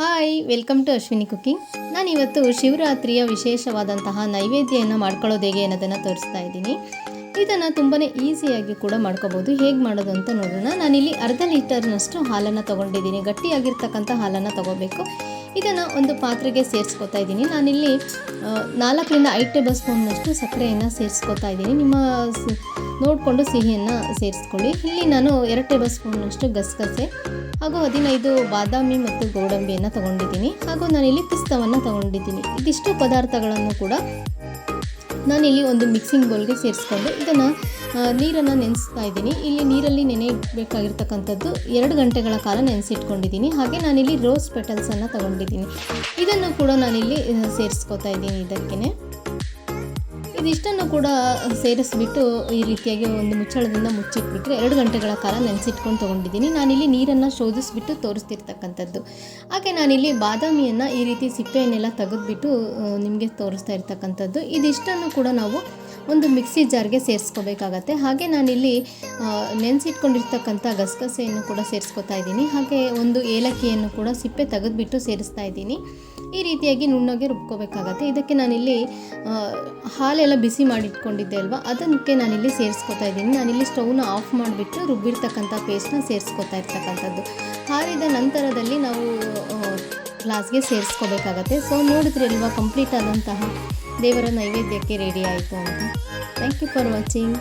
Hi, welcome to Ashwini cooking. ನಾನು ಇವತ್ತು ಶಿವರಾತ್ರಿಯ ವಿಶೇಷವಾದಂತಹ ನೈವೇದ್ಯವನ್ನು ಮಾಡ್ಕೊಳ್ಳೋದು ಹೇಗೆ ಅನ್ನೋದನ್ನು ತೋರಿಸ್ತಾ ಇದ್ದೀನಿ. ಇದನ್ನು ತುಂಬಾ ಈಸಿಯಾಗಿ ಕೂಡ ಮಾಡ್ಕೋಬೋದು. ಹೇಗೆ ಮಾಡೋದು ಅಂತ ನೋಡೋಣ. ನಾನಿಲ್ಲಿ ಅರ್ಧ ಲೀಟರ್ನಷ್ಟು ಹಾಲನ್ನು ತೊಗೊಂಡಿದ್ದೀನಿ. ಗಟ್ಟಿಯಾಗಿರ್ತಕ್ಕಂಥ ಹಾಲನ್ನು ತೊಗೋಬೇಕು. ಇದನ್ನು ಒಂದು ಪಾತ್ರೆಗೆ ಸೇರಿಸ್ಕೊತಾ ಇದ್ದೀನಿ. ನಾನಿಲ್ಲಿ ನಾಲ್ಕರಿಂದ ಐದು ಟೇಬಲ್ ಸ್ಪೂನ್ನಷ್ಟು ಸಕ್ಕರೆಯನ್ನು ಸೇರಿಸ್ಕೊತಾ ಇದ್ದೀನಿ. ನಿಮ್ಮ ನೋಡಿಕೊಂಡು ಸಿಹಿಯನ್ನು ಸೇರಿಸ್ಕೊಳ್ಳಿ. ಇಲ್ಲಿ ನಾನು ಎರಡು ಟೇಬಲ್ ಸ್ಪೂನ್ನಷ್ಟು ಗಸಗಸೆ ಹಾಗೂ ಹದಿನೈದು ಬಾದಾಮಿ ಮತ್ತು ಗೋಡಂಬಿಯನ್ನು ತಗೊಂಡಿದ್ದೀನಿ. ಹಾಗೂ ನಾನಿಲ್ಲಿ ಪಿಸ್ತವನ್ನು ತಗೊಂಡಿದ್ದೀನಿ. ಇದಿಷ್ಟು ಪದಾರ್ಥಗಳನ್ನು ಕೂಡ ನಾನಿಲ್ಲಿ ಒಂದು ಮಿಕ್ಸಿಂಗ್ ಬೌಲ್ಗೆ ಸೇರಿಸ್ಕೊಂಡು ಇದನ್ನು ನೀರನ್ನು ನೆನೆಸ್ತಾ ಇದ್ದೀನಿ. ಇಲ್ಲಿ ನೀರಲ್ಲಿ ನೆನೆಯಬೇಕಾಗಿರ್ತಕ್ಕಂಥದ್ದು ಎರಡು ಗಂಟೆಗಳ ಕಾಲ ನೆನೆಸಿಟ್ಕೊಂಡಿದ್ದೀನಿ. ಹಾಗೆ ನಾನಿಲ್ಲಿ ರೋಸ್ ಪೆಟಲ್ಸನ್ನು ತಗೊಂಡಿದ್ದೀನಿ. ಇದನ್ನು ಕೂಡ ನಾನಿಲ್ಲಿ ಸೇರಿಸ್ಕೊತಾ ಇದ್ದೀನಿ ಇದಕ್ಕೇ ಇದಿಷ್ಟನ್ನು ಕೂಡ ಸೇರಿಸ್ಬಿಟ್ಟು ಈ ರೀತಿಯಾಗಿ ಒಂದು ಮುಚ್ಚಳದಿಂದ ಮುಚ್ಚಿಟ್ಬಿಟ್ರೆ ಎರಡು ಗಂಟೆಗಳ ಕಾಲ ನೆನೆಸಿಟ್ಕೊಂಡು ತೊಗೊಂಡಿದ್ದೀನಿ. ನಾನಿಲ್ಲಿ ನೀರನ್ನು ಶೋಧಿಸ್ಬಿಟ್ಟು ತೋರಿಸ್ತಿರ್ತಕ್ಕಂಥದ್ದು. ಹಾಗೆ ನಾನಿಲ್ಲಿ ಬಾದಾಮಿಯನ್ನು ಈ ರೀತಿ ಸಿಪ್ಪೆಯನ್ನೆಲ್ಲ ತೆಗೆದ್ಬಿಟ್ಟು ನಿಮಗೆ ತೋರಿಸ್ತಾ ಇರ್ತಕ್ಕಂಥದ್ದು. ಇದಿಷ್ಟನ್ನು ಕೂಡ ನಾವು ಒಂದು ಮಿಕ್ಸಿ ಜಾರ್ಗೆ ಸೇರಿಸ್ಕೋಬೇಕಾಗತ್ತೆ. ಹಾಗೆ ನಾನಿಲ್ಲಿ ನೆನೆಸಿಟ್ಕೊಂಡಿರ್ತಕ್ಕಂಥ ಗಸಗಸೆಯನ್ನು ಕೂಡ ಸೇರಿಸ್ಕೊತಾ ಇದ್ದೀನಿ. ಹಾಗೆ ಒಂದು ಏಲಕ್ಕಿಯನ್ನು ಕೂಡ ಸಿಪ್ಪೆ ತೆಗೆದುಬಿಟ್ಟು ಸೇರಿಸ್ತಾ ಇದ್ದೀನಿ. ಈ ರೀತಿಯಾಗಿ ನುಣ್ಣಗೆ ರುಬ್ಕೋಬೇಕಾಗತ್ತೆ. ಇದಕ್ಕೆ ನಾನಿಲ್ಲಿ ಹಾಲೆಲ್ಲ ಬಿಸಿ ಮಾಡಿಟ್ಕೊಂಡಿದ್ದೆ ಅಲ್ವಾ? ಅದಕ್ಕೆ ನಾನಿಲ್ಲಿ ಸೇರಿಸ್ಕೊತಾ ಇದ್ದೀನಿ. ನಾನಿಲ್ಲಿ ಸ್ಟೌವ್ನ ಆಫ್ ಮಾಡಿಬಿಟ್ಟು ರುಬ್ಬಿರ್ತಕ್ಕಂಥ ಪೇಸ್ಟ್ನ ಸೇರಿಸ್ಕೊತಾ ಇರ್ತಕ್ಕಂಥದ್ದು. ಹಾರಿದ ನಂತರದಲ್ಲಿ ನಾವು ಗ್ಲಾಸ್ಗೆ ಸೇರಿಸ್ಕೋಬೇಕಾಗತ್ತೆ. ಸೊ, ನೋಡಿದ್ರಿ ಅಲ್ವಾ, ಕಂಪ್ಲೀಟ್ ಆದಂತಹ ದೇವರ ನೈವೇದ್ಯಕ್ಕೆ ರೆಡಿ ಆಯಿತು ಅಂತ ಥ್ಯಾಂಕ್ ಯು ಫಾರ್ ವಾಚಿಂಗ್